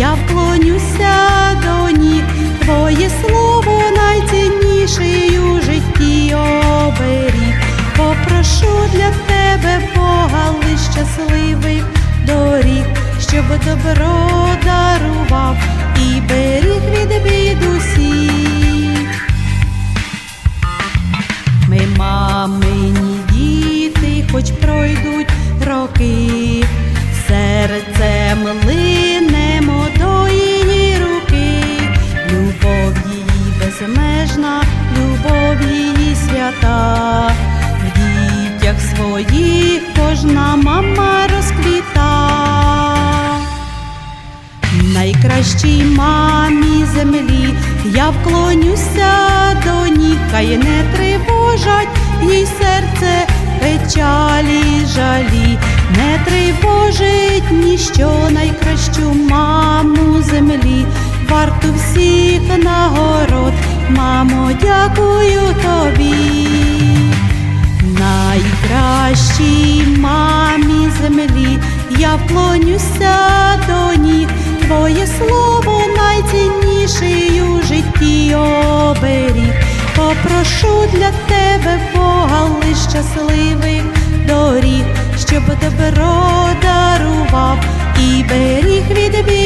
Я вклонюся до ніг, Твоє слово найцінніший у житті оберіг. Попрошу для тебе Бога лиш щасливих доріг, щоб добро дарував і беріг від бід усіх. Ми мамині діти, хоч пройдуть роки, свята, в дітях своїх кожна мама розквіта. Найкращій мамі землі я вклонюся до ніг, не тривожать їй серце печалі, жалі, не тривожить ніщо найкращу маму землі, варту всіх мамо, дякую тобі. Найкращій мамі землі я вклонюся до ніг, Твоє слово найцінніший у житті оберіг. Попрошу для тебе Бога лиш щасливих доріг, щоб добро дарував і беріг від бід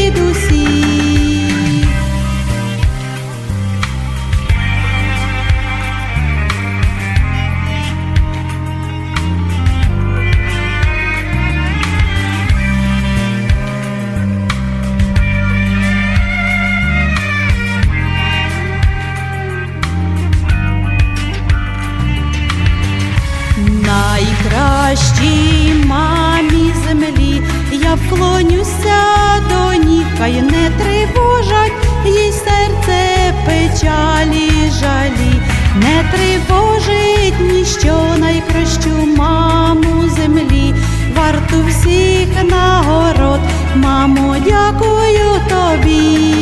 хай не тривожать їй серце печалі, жалі, не тривожить ніщо найкращу маму землі, варту всіх нагород, мамо, дякую тобі.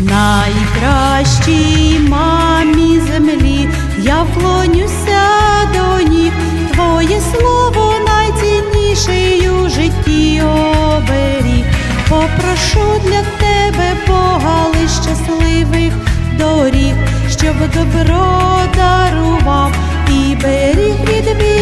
Найкращій мамі землі. Я вклонюся до ніг, Твоє слово добро дарував і беріг від бід.